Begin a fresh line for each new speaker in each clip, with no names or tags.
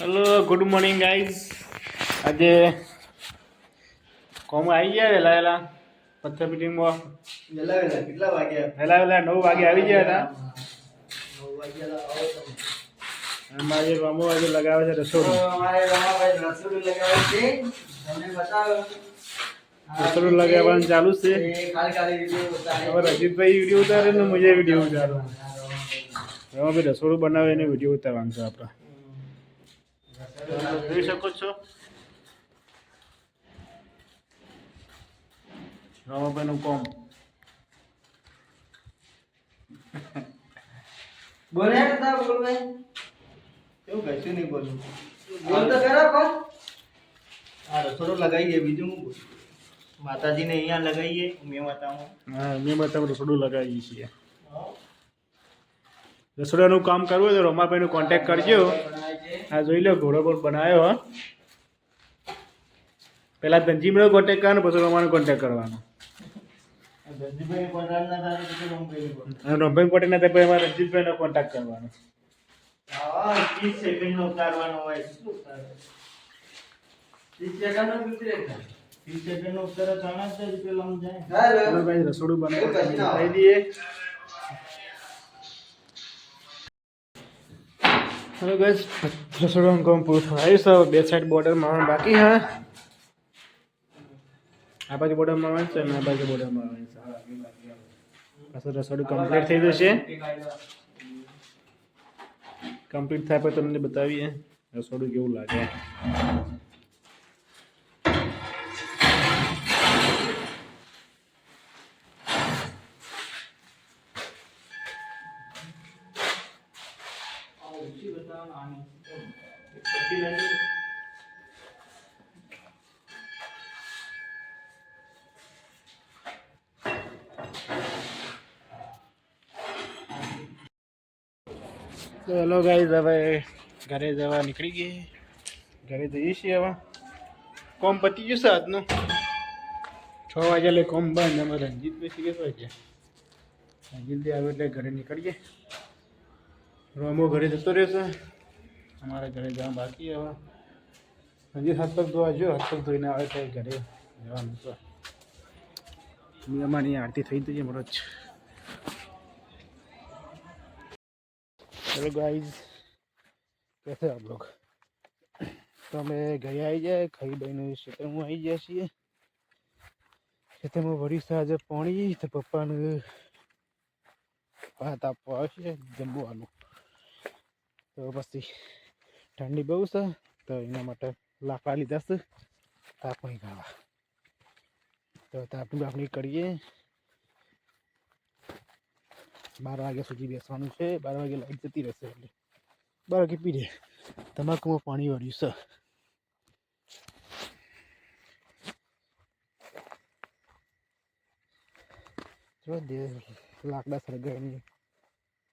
Hello good morning guys આજે કોમ આવી ગયા વહેલા વહેલા પથ્થર મિટિંગમાં
વેલા વહેલા કેટલા વાગ્યા?
વહેલા વહેલા નવ વાગે આવી ગયા હતા. અમારે રામો આજે લગાવે છે રસોડું.
અમારે રમાભાઈ રસોડું લગાવે છે. તમને બતાવો.
રસોડું લગાવવાનું ચાલુ છે. હવે રજીતભાઈ વીડિયો ઉતારે ને મજા વીડિયો ઉતારો
એમાં રમાભાઈ.
રસોડું બનાવે એને વીડિયો ઉતારવાનું છે આપણે. જોઈ શકો છો. રમાભાઈનું કોમ.
બોલે તા બોલ ભાઈ એવું કશું નહીં બોલું. બોલ તો ખરા પણ. આ રસોડો લગાવીએ બીજું હું બોલું? માતાજીને અહીંયા લગાવીએ મેં માતામાં.
હા મેં બતાવ રસોડું લગાવીએ છીએ. રસોડાનું કામ કરવું હોય તો રમાભાઈનો કોન્ટેક્ટ કરજો. આ જોઈ લો ઘોડો પણ બનાવ્યો હા. પહેલા ધનજીમનો કોન્ટેક કરવાનો પછી રમાનો કોન્ટેક કરવાનો.
રમભાઈ
કોન્ટેક્ટ ના થાય પછી અમારે રણજીતભાઈનો કોન્ટેક્ટ કરવાનો.
હા ત્રીસ સેકન્ડ
હવે બસ રસોડાનું કામ પૂરું થયું છે. બે સાઈડ બોર્ડર મારવાનું બાકી હા આ બાજુ બોર્ડર મારવાનું છે અને આ બાજુ બોર્ડર મારવાનું છે. પાછું રસોડું કમ્પ્લીટ થઈ જશે. કમ્પ્લીટ થાય પછી તમને બતાવીએ રસોડું કેવું લાગે. હેલો ગાઈઝ હવે ઘરે જવા નીકળી ગઈ. ઘરે જઈએ છીએ હવે. કોમ પતી ગયું છે આજનું? છ વાગ્યા એટલે કોમ બંધ. અમે રંજીત બેસી ગયો રંજીતભાઈ આવે એટલે ઘરે નીકળીએ. રોમો ઘરે જતો રહેશે. અમારા ઘરે જવા બાકી હવે. હજી હાથ ધોવા જો હાથ ધોઈને આવે તો ઘરે જવાનું છે. અમારી આરતી થઈ જઈએ મરોજ હેલો ગાઈઝ કેસે આપ લોગ? તો અમે ઘરે આવી જાય ખાઈ બહેનું ક્ષેત્રમાં આવી જાય છીએ. ખેતરમાં વળી આજે પાણી તો પપ્પાને ભાત આપવા આવશે જમવાનું તો પછી ઠંડી બહુ છે, તો એના માટે લાકડા લીધા છે તાપણી ખાવા. તો તાપણી બાપણી કરીએ. બાર વાગ્યા સુધી બેસવાનું છે, બાર વાગે લાઈટ જતી રહેશે એટલે. બાર વાગે પી તમાકુમાં પાણી વળ્યું છે. લાકડા સળગાવીને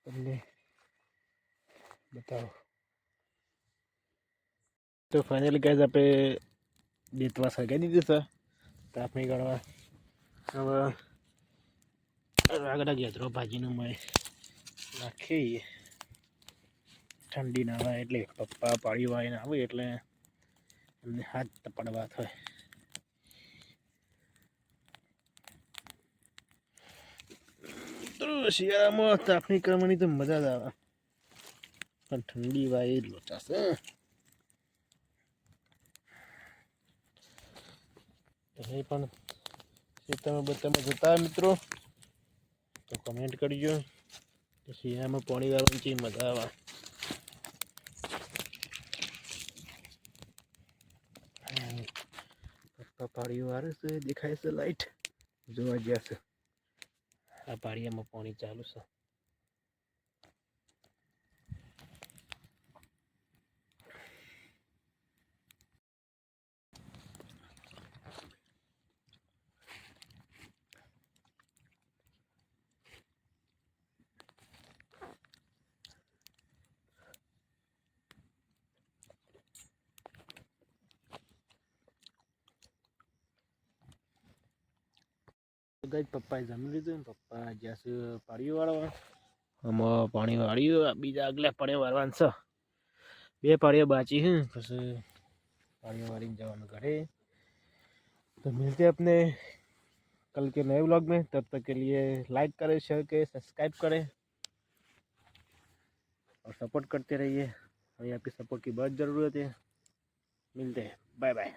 તમને બતાવો. તો ફાઇનલી ગાઈઝ આપણે બેતવા સગાઈ દીધી છે. તાપણી ગણવા. હવે આગળ ગેદરો ભાજીનું મળે નાખીએ. ઠંડી ના આવે એટલે પપ્પા પાડી વાળીને આવે એટલે એમને હાથ તપાડવા થાય. તો શિયાળામાં તાપણી કરવાની તો મજા જ આવે. પણ ઠંડી વાય લોચાશે એ પણ તમે બધામાં જતા મિત્રો? તો કમેન્ટ કરજો. શિયાળામાં પાણી વાળવાની ચી મજા આવે. પપ્પા પાડીઓ વારે છે, દેખાય છે લાઈટ જોવા ગયા છે. આ પાડીયામાં પાણી ચાલુ છે. ગઈ પપ્પાએ જમી લીધું ને પપ્પા જ્યાં છે પાણી વાળવા આમાં પાણી વાળ્યું આ બીજા આગલા પાણી વાળવાનું છે બે પાળીઓ બાચી हैं પછી પાળીઓ वाली જવાનું ઘરે तो मिलते हैं अपने कल के नए व्लॉग में तब तक के लिए लाइक करें शेयर करें सब्सक्राइब करें और सपोर्ट करते रहिए हमें आपकी सपोर्ट की बहुत ज़रूरत है मिलते हैं बाय बाय